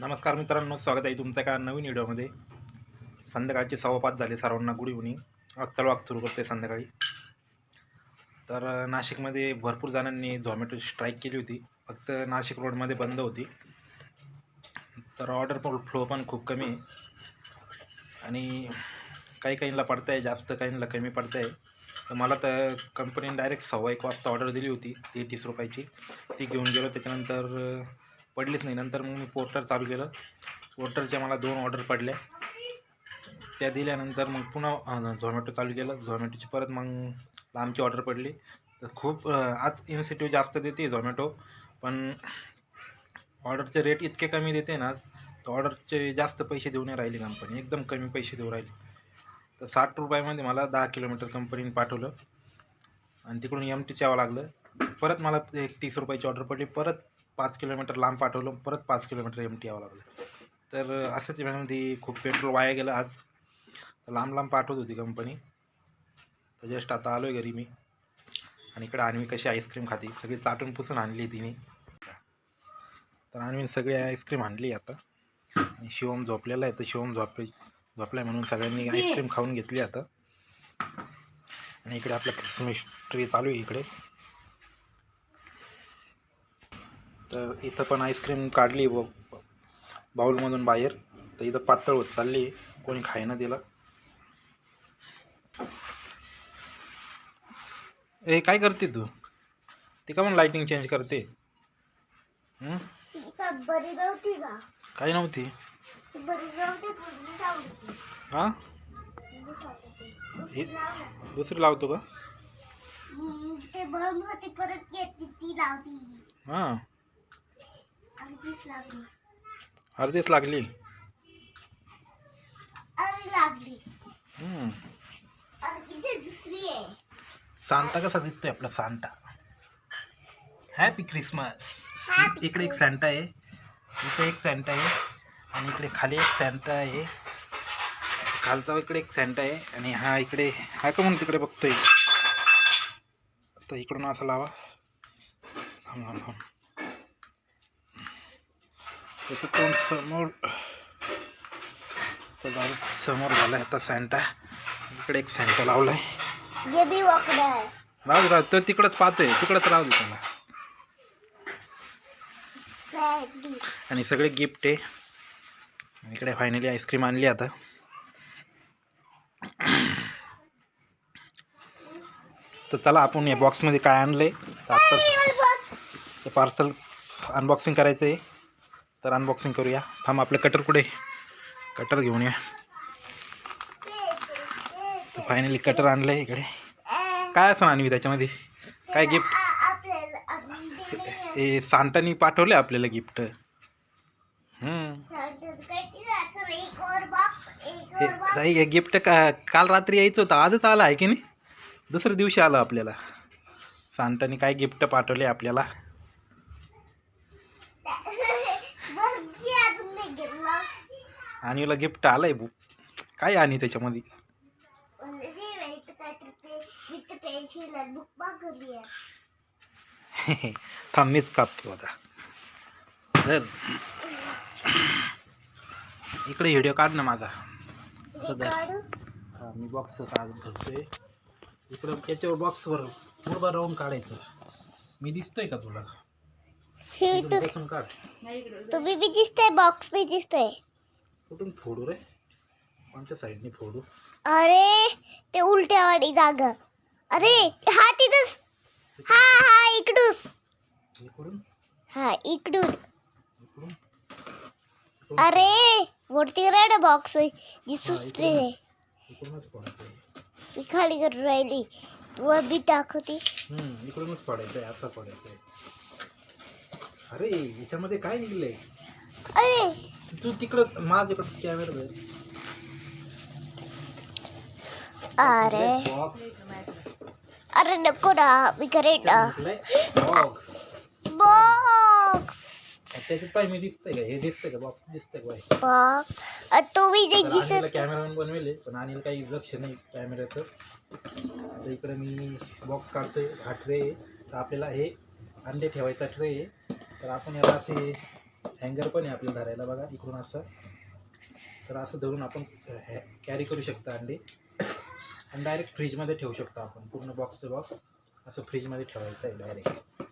नमस्कार मित्रांनो स्वागत आहे तुमचं एका नवीन व्हिडिओमध्ये. संध्याकाळचे सव्वा पाच झाले सर्वांना गुड इव्हनिंग अक्चल वाक सुरू करते संध्याकाळी. तर नाशिकमध्ये भरपूर जणांनी झोमॅटोची स्ट्राईक केली होती. फक्त नाशिक रोडमध्ये बंद होती. तर ऑर्डर पण फ्लो पण खूप कमी आहे. आणि काही काहींना पडतं आहे जास्त काहींना कमी पडतं आहे तर मला तर कंपनीने डायरेक्ट सव्वा एक वाजता ऑर्डर दिली होती ती तीस रुपयाची. ती घेऊन गेलो त्याच्यानंतर पडलीच नाही. नंतर मग मी पोर्टर चालू केलं. पोर्टरच्या मला दोन ऑर्डर पडल्या त्या दिल्यानंतर मग पुन्हा झोमॅटो चालू केलं. झोमॅटोची परत मग लांबची ऑर्डर पडली. तर खूप आज इन्सेटिव्ह जास्त देते झोमॅटो पण ऑर्डरचे रेट इतके कमी देते ना तर ऑर्डरचे जास्त पैसे देऊ नाही राहिली कंपनी एकदम कमी पैसे देऊ राहिली. तर साठ रुपयामध्ये मला दहा किलोमीटर कंपनीने पाठवलं. आणि तिकडून एम टीच यावं लागलं. परत मला एक तीस रुपयाची ऑर्डर पडली. परत पाच किलोमीटर लांब पाठवलं परत पाच किलोमीटर एम टी यावं लागलं. तर असंच याच्यामध्ये खूप पेट्रोल वाया गेलं आज. लांब लांब पाठवत होती कंपनी तर जस्ट आता आलो आहे घरी मी. आणि इकडे आणवी कशी आईस्क्रीम खाते. सगळी चाटून पुसून आणली तिने. तर आणवीन सगळी आईस्क्रीम आणली आता. आणि शिवम झोपलेला आहे तर शिवम झोपले झोपलाय म्हणून सगळ्यांनी आईस्क्रीम खाऊन घेतली आता. आणि इकडे आपलं क्रिसमस ट्री चालू आहे इकडे. तर इथं पण आईस्क्रीम काढली ब बाऊलमधून बाहेर. तर इथं पातळ होत चालली कोणी खायनं दिलं ए काय करते तू? ती का म्हणून लाईटिंग चेंज करते? ती का बरी नव्हती. हां? दुसरी लावतो का? ते बंद होती परत येते ती लावली. हां. अर्धीच लागली. सांता कसा दिसतोय आपला सांता? हॅपी क्रिसमस इकडे एक सॅन्टा आहे. इकडे एक सॅन्टा आहे. आणि इकडे खाली एक सॅन्टा आहे. खालचा इकडे एक सॅन्टा आहे. आणि हा इकडे हा का म्हणून तिकडे बघतोय? तर इकडून असं लावा. थांब थांब थांब. तसं तोंड समोर तर समोर झालं आता सॅन्टा इकडे एक सॅन्टा लावलाय. राहू राहू दे. तो तिकडंच पाहतोय. तिकडंच राहू दे त्याला. आणि सगळे गिफ्ट आहे. इकडे फायनली आईस्क्रीम आणली आता. तर चला आपण या बॉक्समध्ये काय आणलं आहे आत्ताच ते पार्सल अनबॉक्सिंग करायचं आहे तर अनबॉक्सिंग करूया. थांब आपलं कटर कुठे? कटर घेऊन या. तर फायनली कटर आणलं आहे इकडे. काय असं आणवी त्याच्यामध्ये? काय गिफ्ट हे सांतानी पाठवलं आपल्याला गिफ्ट सांगतात काय हे गिफ्ट का काल रात्री यायचं होतं. आजच आलं आहे की नाही? दुसऱ्या दिवशी आलं आपल्याला. सांतानी काय गिफ्ट पाठवले आपल्याला बरं, मी अजून नाही घेतलं. आणीला गिफ्ट आलंय बु काय आणि त्याच्यामध्ये. थांब मीच कापतो आता तर इकडे व्हिडिओ काढ ना माझा. हे असं मी बॉक्स काढून धरतोय इकडं याच्यावर बॉक्सवर उभं राहून काढायचं. मी दिसतोय का तुला? काढ. तुम्ही बी दिसतंय बॉक्स बी दिसतंय. कुठून फोडू रे? कोणत्या साईडने फोडू? अरे ते उलट्यावाडी जागा. अरे हा तिथंच. हा हा इकडूस. इकडून? हा इकडून. इकडून? इकडून अरे वरती राहिला बॉक्स हा, दिसूच इकडूनच. इकडूनच फोडायचं आहे. मी खाली करून राहिली. तू बी दाखवते. हम्म, इकडूनच फोडायचं आहे. असं फोडायचं आहे. अरे याच्यामध्ये काय निघलंय अरे तू तिकडं माझ्याकडं कॅमेरा अरे. बॉक्स अरे नको ना मी करेन ना. बॉक्स बॉक्स त्याच्यात पाय मी दिसतंय का? हे दिसतंय का? बॉक्स दिसतंय का? बॉक्स तुम्ही दिसत. कॅमेरामॅन बनवेले पण अनिल काही लक्ष नाही कॅमेऱ्याचं इकडे मी बॉक्स काढतोय हा ट्रे तर आपल्याला हे अंडे ठेवायचा ट्रे तर आपण याला असे हँगर पण आहे आपल्याला धरायला बघा इकडून असं. तर असं धरून आपण कॅरी करू शकतो अंडे. आणि डायरेक्ट फ्रीजमध्ये ठेवू शकतो आपण पूर्ण बॉक्सचं बॉक्स असं फ्रीजमध्ये ठेवायचं आहे डायरेक्ट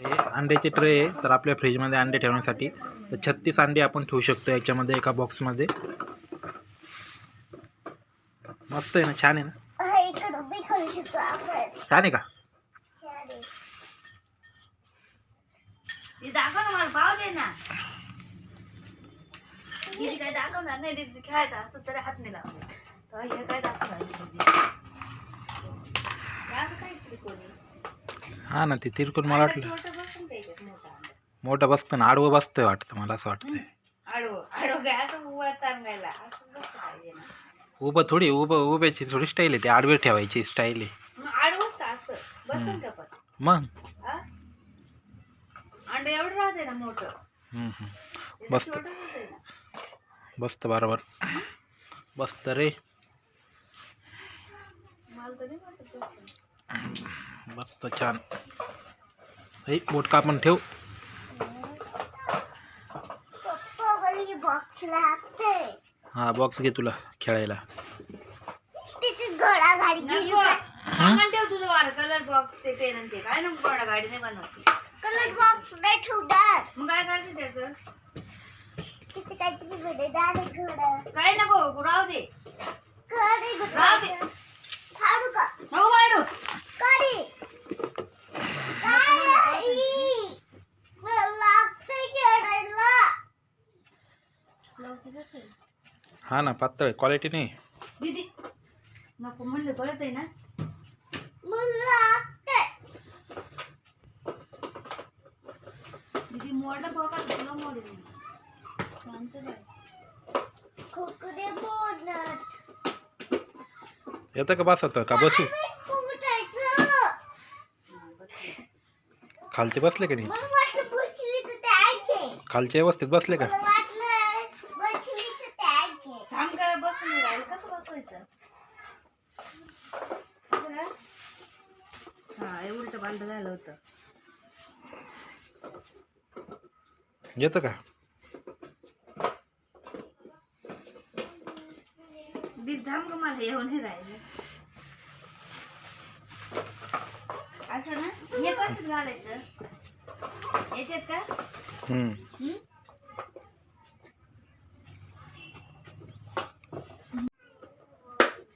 हे अंड्याचे ट्रे आहे तर आपल्या फ्रीजमध्ये अंडे ठेवण्यासाठी. तर छत्तीस अंडे आपण ठेवू शकतो याच्यामध्ये एका बॉक्समध्ये मस्त आहे ना छान आहे ना? छान आहे का छान आहे. हे दाखव ना मला दे ना. काय दाखवणार नाही तिथे खेळायचं असतं तरी हात नाही लावले तर हे काय दाखवणार? हे हा ना ते तिरकून मला वाटलं. मोठं बसतं ना आडवं बसतं वाटतं मला असं वाटतंय. आडवं आडवं काय असं उभं असं थोडी उभं उभ्याची थोडी स्टाईल आहे ते आडवे ठेवायची स्टाईल आहे. मग असं बसून ना मोठं बसतं. ना. बरोबर. बसतं रे. बसतं छान. हे बोट का आपण ठेव हा बॉक्स घे तुला खेळायला. घोडा ठेव तुझं वार कलर बॉक्स ते पेन ते. काय नको कोणा गाडी नाही बनवते. कलर बॉक्स नाही ठेवणार. मग काय करते त्याचं? तिथे काहीतरी आहे घोडा काय नको राहू दे. कधी राहू दे. फाडू का नको लागतंय खेळायला. हा ना पातळ क्वालिटी नाही. दीदी. नको म्हणलं कळत आहे ना? मला मोडेल येतं का बसवतं? का बसू? खालचे बसले का नाही? खालचे व्यवस्थित बसले का? मला वाटलं बसलीचं टॅग आहे. थांब काय बसून नाही राहिलं कसं बसवायचं? कसं काय? हा हे उलट पालट झालं होतं. येतं का का मला येऊन नाही राहिलं असं ना हे कसं घालायचं याच्यात का हम्म.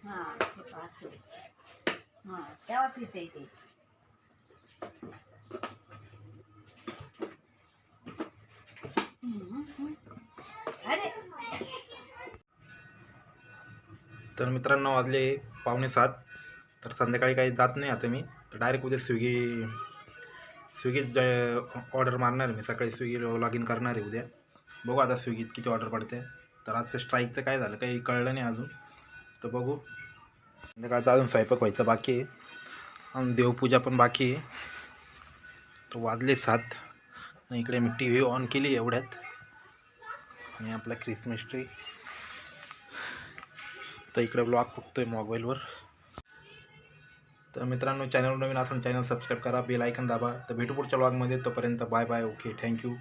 हा असं का, असं. हा तेव्हा फिरते तर मित्रांनो वाजले पावणे सात. तर संध्याकाळी काही जात नाही आता मी. तर डायरेक्ट उद्या स्विगी स्विगीच ऑर्डर मारणार आहे मी. सकाळी स्विगी लॉग इन करणार आहे उद्या. बघू आता स्विगीत किती ऑर्डर पडते. तर आजचं स्ट्राईकचं काय झालं? काही कळलं नाही अजून. तर बघू. संध्याकाळचं अजून स्वयंपाक व्हायचं बाकी आहे. आणि देवपूजा पण बाकी आहे. तर वाजले सात. इकडे मी टी व्ही ऑन केली एवढ्यात. आणि आपला क्रिसमस ट्री तर इकडे ब्लॉग बघतोय मोबाईलवर तर मित्रांनो चॅनल नवीन असून चॅनल सबस्क्राईब करा बेल ऐकन दाबा. तर भेटू पुढच्या ब्लॉगमध्ये तोपर्यंत बाय बाय ओके थँक्यू